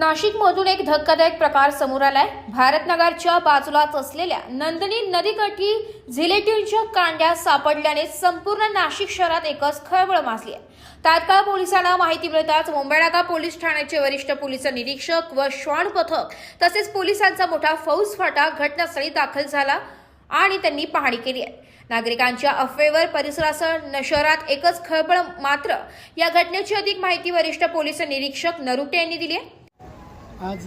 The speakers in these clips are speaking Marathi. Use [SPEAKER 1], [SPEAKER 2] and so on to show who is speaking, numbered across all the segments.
[SPEAKER 1] नाशिकमधून एक धक्कादायक प्रकार समोर आलाय. भारतनगरच्या बाजूलाच असलेल्या नंदिनी नदीकाठी झिलेटिनच्या कांड्या सापडल्याने संपूर्ण नाशिक शहरात एकच खळबळ माजली आहे. तात्काळ पोलिसांना माहिती मिळताच मुंबईनाका पोलीस ठाण्याचे वरिष्ठ पोलीस निरीक्षक व श्वान पथक तसेच पोलिसांचा मोठा फौज फाटा घटनास्थळी दाखल झाला आणि त्यांनी पाहणी केली आहे. नागरिकांच्या अफवेवर परिसरासह न- शहरात एकच खळबळ मात्र या घटनेची अधिक माहिती वरिष्ठ पोलीस निरीक्षक नरुटे यांनी दिली आहे.
[SPEAKER 2] आज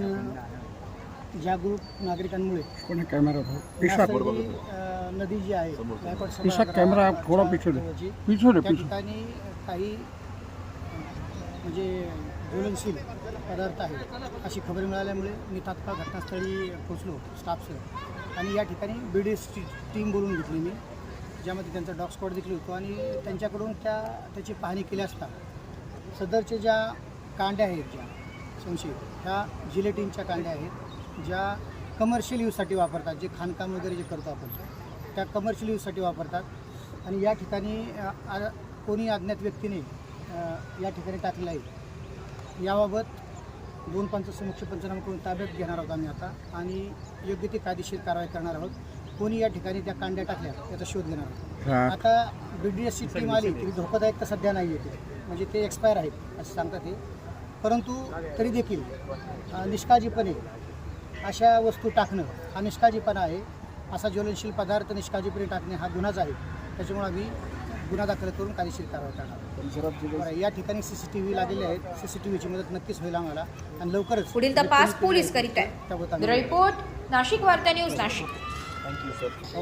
[SPEAKER 2] जागरूक नागरिकांमुळे
[SPEAKER 3] कोणी कॅमेरा
[SPEAKER 2] अ, नदी जी आहे गायकवाड सभागृहाच्या
[SPEAKER 3] कॅमेरा थोडा पीछे दे
[SPEAKER 2] जवळची,
[SPEAKER 3] पीछे दे
[SPEAKER 2] त्या
[SPEAKER 3] पीछे
[SPEAKER 2] ठिकाणी काही म्हणजे ज्वलनशील पदार्थ आहेत. अशी खबर मिळाल्यामुळे मी तात्काळ घटनास्थळी पोचलो स्टाफसह. आणि या ठिकाणी बी डी एस टीम बोलून घेतली मी ज्यामध्ये त्यांचा डॉग स्क्वॉड देखील होतो. आणि त्यांच्याकडून त्या त्याची पाहणी केली असता सदरच्या ज्या कांड्या आहेत ज्या संशयित ह्या जिलेटिनच्या कांड्या आहेत ज्या कमर्शियल यूजसाठी वापरतात जे खाणकाम वगैरे जे करतो आपण त्या कमर्शियल यूजसाठी वापरतात. आणि या ठिकाणी कोणी अज्ञात व्यक्तीने या ठिकाणी टाकलेलं आहे. याबाबत दोन पंचसमुक्ष पंचनामा करून ताब्यात घेणार आहोत आम्ही आता आणि योग्य ती कायदेशीर कारवाई करणार आहोत. कोणी या ठिकाणी त्या कांड्या टाकल्या त्याचा शोध घेणार आहोत. आता बी डी एसची टीम आली तरी धोकादायक तर सध्या नाही आहे ते. म्हणजे ते एक्सपायर आहेत असं सांगतात ते परंतु तरी देखील निष्काळजीपणे अशा वस्तू टाकणं हा निष्काळजीपणा आहे. असा ज्वलनशील पदार्थ निष्काळजीपणे टाकणे हा गुन्हाच आहे. त्याच्यामुळे आम्ही गुन्हा दाखल करून कायदेशीर कारवाई करणार या ठिकाणी सी सी टी व्ही लागलेले आहेत. सी सी टी व्हीची मदत नक्कीच होईल आम्हाला आणि लवकरच
[SPEAKER 1] पुढील तपास पोलीस करीत
[SPEAKER 2] आम्ही
[SPEAKER 1] रिपोर्ट नाशिक वार्ता न्यूज नाशिक.
[SPEAKER 2] Thank you sir